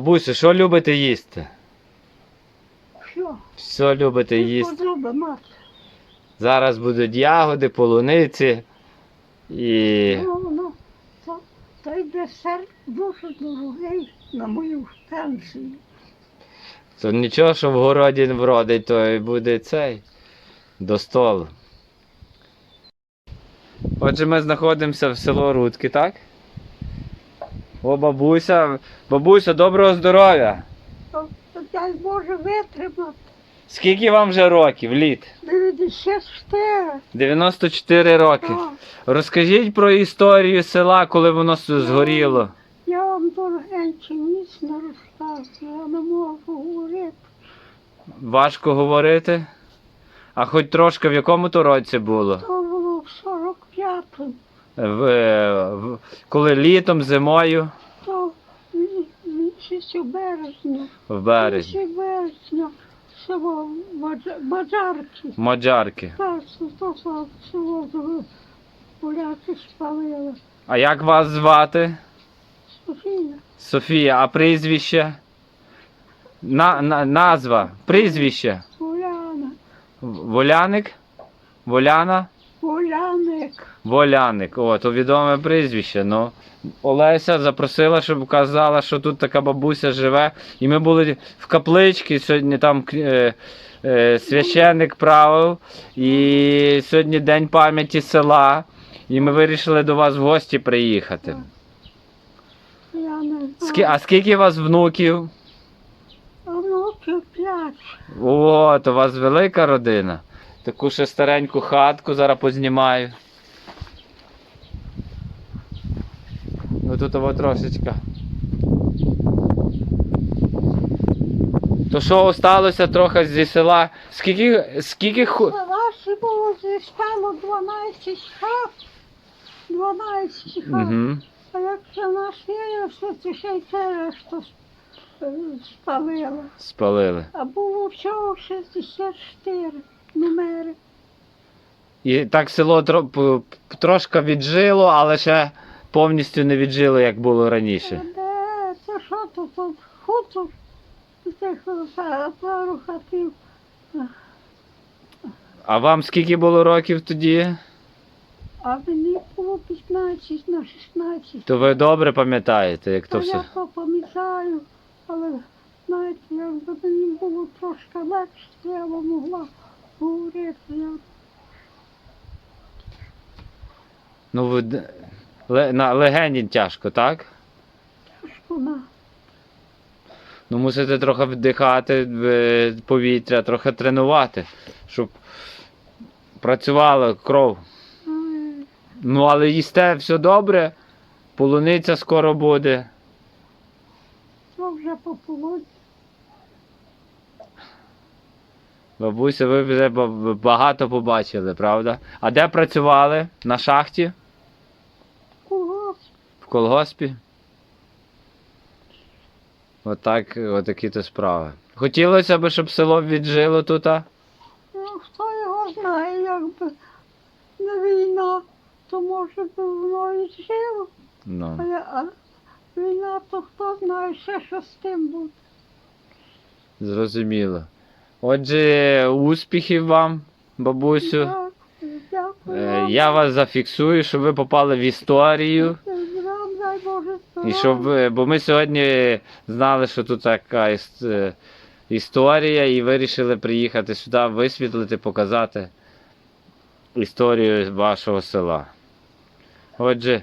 Бабусю, що любите їсти? Що? Все любите Ти їсти. подруга мати. Зараз будуть ягоди, полуниці і. Ну, ну, то, то йде дуже дорогий на мою пенсію. То нічого, що в городі вродить, то і буде цей до столу. Отже, ми знаходимося в село Рудки, так? О, бабуся. Бабуся, доброго здоров'я! То, то дай Боже витримати. Скільки вам вже років, літ? 94. 94 роки. Так. Розкажіть про історію села, коли воно згоріло. Я вам дорогенькі ніч не розказую, я не можу говорити. Важко говорити. А хоч трошки в якому то році було? То було в 45-му, В, коли літом, зимою, то мі- місяцю березня. в березні. Місяць березня, село Мадж- Маджарки. Маджарки. То, село поляки спалили. А як вас звати? Софія, Софія, а прізвище? На, на, назва, прізвище. Поляна, В- Воляник? Воляна? Поляник. Воляник. О, то відоме прізвище. Ну, Олеся запросила, щоб казала, що тут така бабуся живе. І ми були в капличці, сьогодні там е, е, священник правив. І сьогодні день пам'яті села. І ми вирішили до вас в гості приїхати. Я не Скі, знаю. а скільки у вас внуків? Внуків п'ять. О, то у вас велика родина. Таку ще стареньку хатку зараз познімаю. Ну тут ово трошечка. То що осталося трохи зі села? Скільки, скільки ху... Наші було зістало 12 хат. 12 хат. Угу. А якщо наш виявився, то ще й це решту е, спалила. Спалили. А було всього 64 номери. І так село тро... трошки віджило, але ще повністю не віджило, як було раніше. Де, це що тут, тут хутор? Тих е, пару хатів. А вам скільки було років тоді? А мені було 15 на 16. То ви добре пам'ятаєте, як то Та все. я то пам'ятаю, але знаєте, якби мені було трошки легше, то я б могла Ну, ви ле- на легені тяжко, так? тяжко на Ну, мусите трохи вдихати е, повітря, трохи тренувати, щоб працювала кров. Ай, Ну, але їсте все добре, полуниця скоро буде. то вже пополудні. Бабуся, ви вже багато побачили, правда? А де працювали? На шахті? Когось В колгоспі? Отак, отакі то справи. Хотілося б, щоб село віджило тут. а? Ну, хто його знає, якби не війна, то може би воно і жило. А, Ну. я, а війна, то хто знає ще, що з тим буде. Зрозуміло. Отже, успіхів вам, бабусю. Е. Я вас зафіксую, щоб ви попали в історію. І щоб бо ми сьогодні знали, що тут така е, історія, і вирішили приїхати сюди, висвітлити, показати історію вашого села. Отже,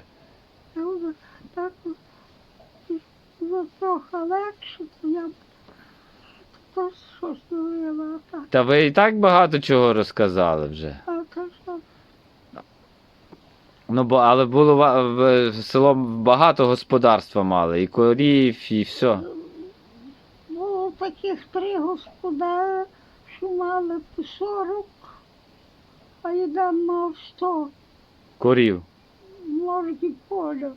так ну, легше, я то щось говорила, а так. та ви і так багато чого розказали вже. А то що, Ну, бо, але було ва- в- село багато господарства мали, і корів, і все. було таких три господаря, що мали по 40, а один мав 100, Корів. може і поля.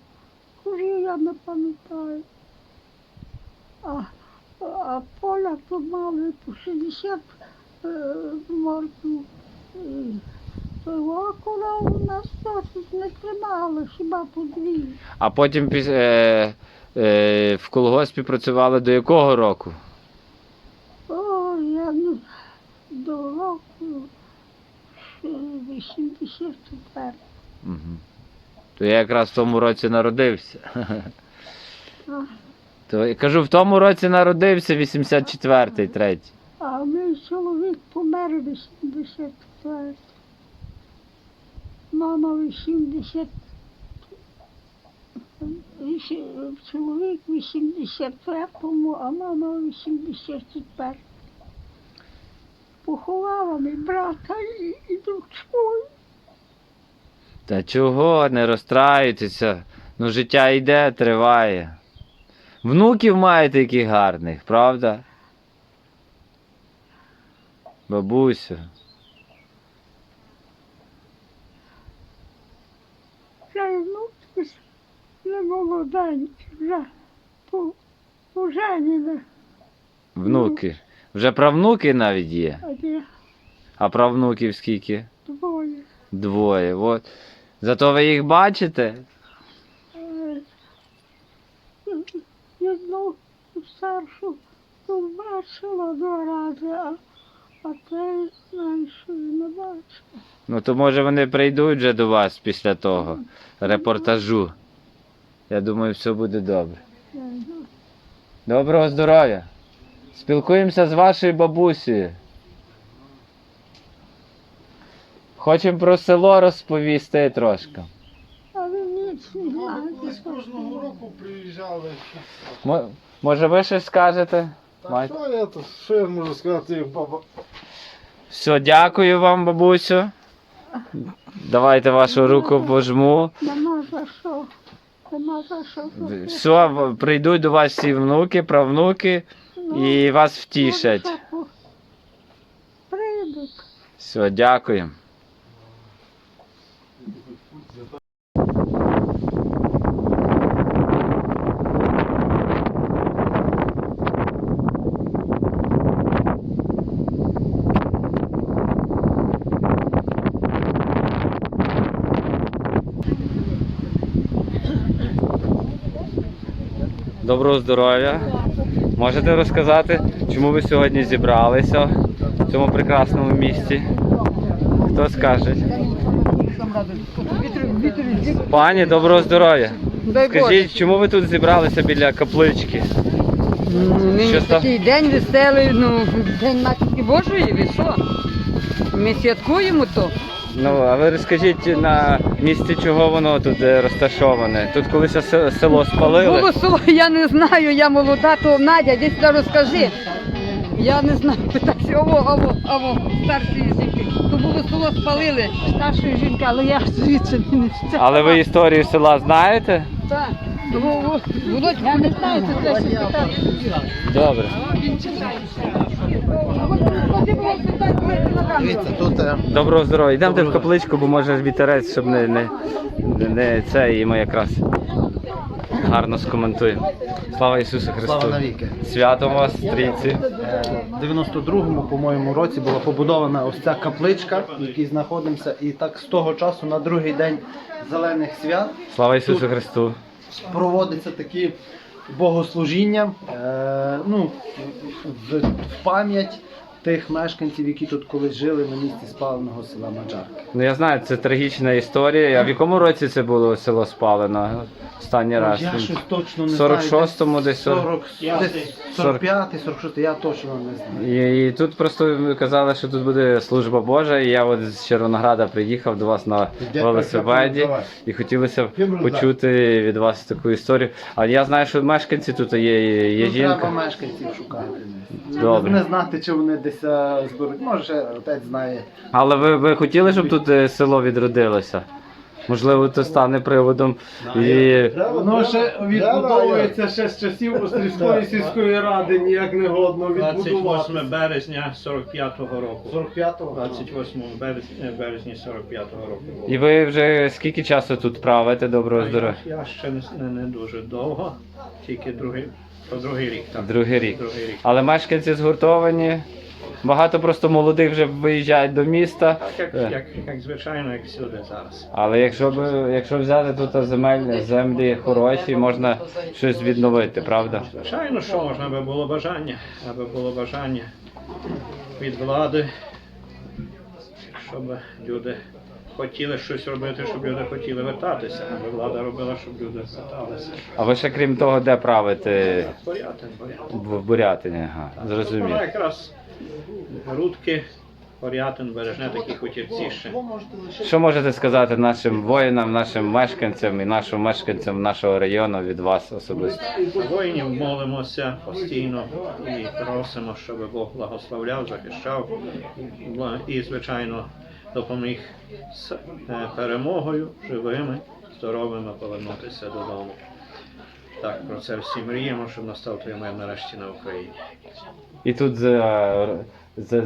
Курів я не пам'ятаю. А, а поля то мали по 60 е. Того коров у нас досить не тримали, хіба по дві. А потім е, е, в колгоспі працювали до якого року? О, я не до року ще 84. Угу. То я якраз в тому році народився. То я кажу, в тому році народився 84-й, третій. а мій чоловік помер 84. Мама 80. Чоловік 83-му, а мама 84. Поховала мій брата і, і дочку. Та чого не розстраюйтеся? Ну життя йде, триває. Внуків маєте яких гарних, правда? Бабусю. Вже внуки не молоденькі, вже по, поженіли. Внуки. Вже правнуки навіть є А правнуків скільки? двоє. Двоє. От. Зато ви їх бачите? Е, Одну старшу то бачила два рази, а, а те менше не бачила. Ну то може вони прийдуть вже до вас після того репортажу. Я думаю, все буде добре. Доброго здоров'я. Спілкуємося з вашою бабусею. Хочемо про село розповісти трошки. А ви ніч не Ми знаєте. кожного року приїжджали. Мо- Може ви щось скажете? Та Мать. що я тут, що я можу сказати, як баба? Все, дякую вам, бабусю. Давайте вашу руку пожму. Нема за що. Нема за що. Все, в- прийдуть до вас всі внуки, правнуки Ну, і вас втішать. може, Прийдуть. Все, дякую. Доброго здоров'я. Можете розказати, чому ви сьогодні зібралися в цьому прекрасному місті? Хто скаже? Пані, доброго здоров'я. Скажіть, чому ви тут зібралися біля каплички? Нині такий день веселий, ну, День Матінки Божої, ви що? Ми святкуємо то. Ну, а ви розкажіть на місці, чого воно тут е, розташоване? Тут колись се- село спалили. Було село, я не знаю, я молода, то Надя, десь сюди розкажи. Я не знаю, питайся, ово, ово, ово, старшої жінки. То було село спалили, старшої жінки, але я звідси не встигла. Але ви історію села знаєте? Так. Во- во- Володь, я не знаю, це треба ще спитати. Добре. Дивіться, тут е, Доброго здоров'я. Йдемте в капличку, бо може вітерець, щоб не, не, не, це, і ми якраз гарно скоментуємо. Слава Ісусу Христу! слава навіки. Святом вас, стрійці. Е, В 92-му, по-моєму, році була побудована ось ця капличка, в якій знаходимося, і так з того часу на другий день зелених свят Слава Ісусу Христу! проводяться такі богослужіння, е, ну, в пам'ять тих мешканців, які тут колись жили на місці спаленого села Маджарки. Ну я знаю, це трагічна історія. А в якому році це було село спалено? Останній раз. Я щось точно не 46-му десь 40. 40, десь 45 46 я точно не знаю. І, і тут просто казали, що тут буде служба Божа, і я от з Червонограда приїхав до вас на велосипеді і хотілося б почути від вас таку історію. А я знаю, що мешканці тут є, є Ну, треба мешканців шукати. Добре. Не знати, чи вони десь е, зберуть. Може, отець знає. Але ви, ви хотіли, щоб тут е, село відродилося? Можливо, це стане приводом і. Воно ще відбудовується ще з часів Острівської сільської ради, ніяк не годно відбудувати. 28 березня 45-го року. 45-го. 28 березня, березня 45-го року. було. І ви вже скільки часу тут правите доброго здоров'я? Я, ще не, не, дуже довго, тільки другий, другий рік. Так. Другий рік. Другий рік. Але мешканці згуртовані. Багато просто молодих вже виїжджають до міста. Так, як, Е. як, як звичайно, як всюди зараз. Але якщо б якщо взяти тут земель, землі хороші, можна щось відновити, правда? Звичайно, що можна, аби було бажання, аби було бажання від влади, щоб люди хотіли щось робити, щоб люди хотіли вертатися, аби влада робила, щоб люди верталися. А ви ще крім того, де правите Порятин, порятин. в Бурятині? Ага, зрозумів. Вона якраз рудки, порятин, бережне такі хутірці ще. Що можете сказати нашим воїнам, нашим мешканцям і нашим мешканцям нашого району від вас особисто? Воїнів молимося постійно і просимо, щоб Бог благословляв, захищав і, звичайно, допоміг з е, перемогою, живими, здоровими повернутися додому. Так, про це всі мріємо, щоб настав той мир нарешті на Україні. І тут за, за,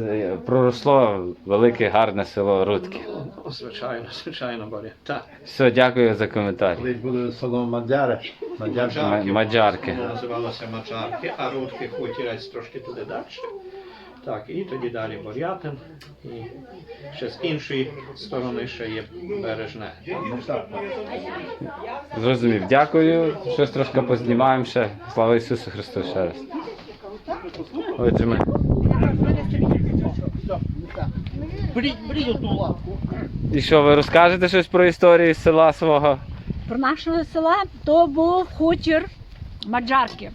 проросло велике гарне село Рудки. Ну, звичайно, звичайно, Боря. Так. Все, дякую за коментар. Колись буде село Мадяри. Мадярки. Ма- Маджарки. Називалося Маджарки, а Рудки хутірець трошки туди далі. Так, і тоді далі Борятин. І ще з іншої сторони ще є бережне. Зрозумів. Дякую. Щось трошки познімаємо ще. Слава Ісусу Христу ще раз. Отже, ми. І що, ви розкажете щось про історію села свого? Про нашого села то був хутір Маджарки.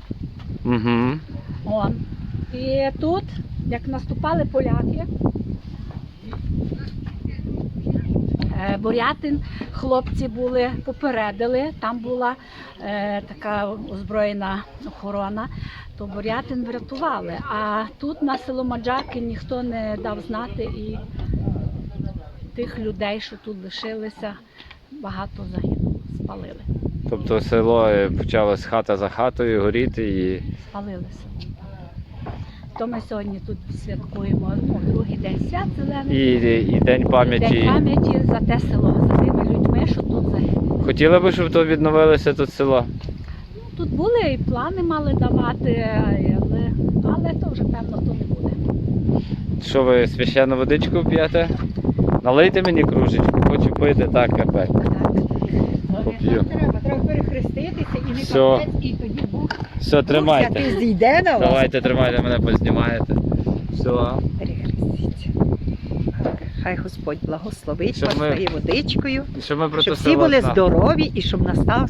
Угу. Он. І тут, як наступали поляки, е, Бурятин, хлопці були, попередили, там була е, така озброєна охорона, то Бурятин врятували. А тут на село Маджарки ніхто не дав знати і тих людей, що тут лишилися, багато загинуло, спалили. Тобто село е, почалось хата за хатою горіти і. спалилися. То ми сьогодні тут святкуємо ну, другий день свят зелений. І, і день День пам'яті. пам'яті за те село, за тими людьми, що тут загинули. Хотіли би, щоб то відновилося тут село? Тут були і плани мали давати, але, але то вже певно то не буде. Що ви священну водичку п'єте? Налийте мені кружечку, хочу пити так капець. Поп'ю. Треба, треба перехреститися і не Все. капець, і Все, тримайте. Святий зійде на вас. Давайте, тримайте, мене познімаєте. Все. Хай Господь благословить Щоб вас ми- своєю водичкою, Щоб ми щоб всі були знали. здорові і щоб настав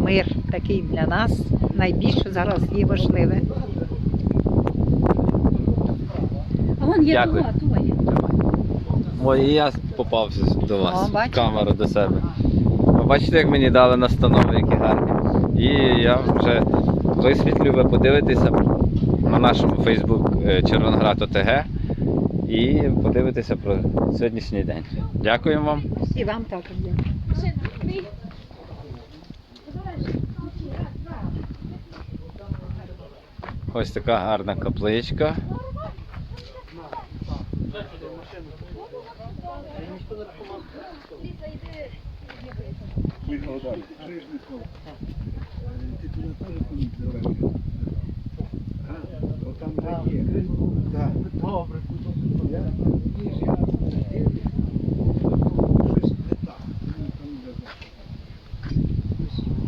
мир такий для нас. Найбільше зараз є важливе. А вон є Дякую. тула, тула є. Ой, і я попався до вас О, в камеру до себе. Ви Бачите, як мені дали настанови, які гарні. І я вже висвітлю, ви подивитеся на нашому Фейсбук Червоноград ОТГ і подивитеся про сьогоднішній день. Дякую вам. І вам також дякую. Ось така гарна капличка.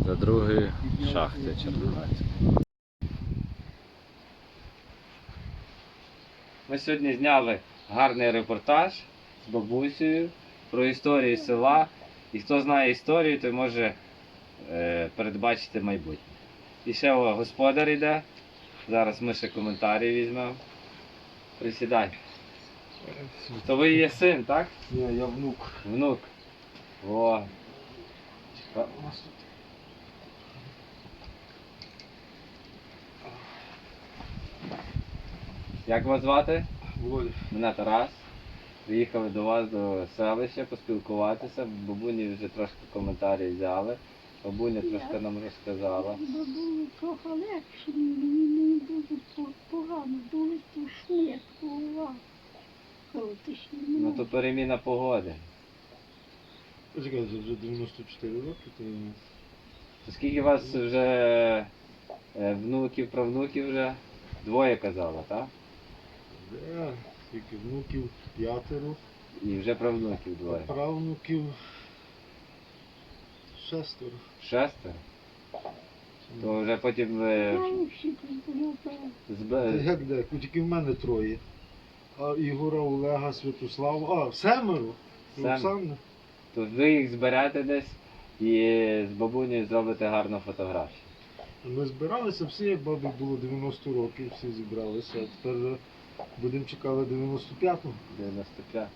За другої шахти Червоноградської. Ми сьогодні зняли гарний репортаж з бабусею про історію села. І хто знає історію, той може е, передбачити майбутнє. І ще о, господар йде. Зараз ми ще коментарі візьмемо. Присідай. То ви є син, так? Ні, я внук. Внук. О. Чекай. Як вас звати? Володя. Мене Тарас. Приїхали до вас до селища поспілкуватися. Бабуні вже трошки коментарі взяли. Бабуня трошки нам розказала. Бо трохи легше, мені не дуже погано, дуже тушне, голова. Ну то переміна погоди. Чекай, це вже 94 роки, то То скільки у вас вже е, внуків, правнуків вже? Двоє казала, так? Да. Скільки внуків п'ятеро, І вже правнуків двоє. правнуків шестеро. Шестеро. То вже потім ви зб... Як де? Тільки в мене троє. А Ігора, Олега, Святослава. А, семеро. Оксана. То ви їх зберете десь і з бабунею зробите гарну фотографію. Ми збиралися всі, як бабі було 90 років, всі зібралися. А тепер вже будемо чекати 95-го. 95.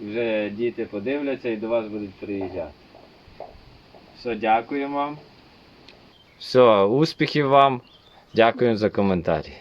І вже діти подивляться і до вас будуть приїжджати. Все, дякуємо вам. Все, успіхів вам. Дякую за коментарі.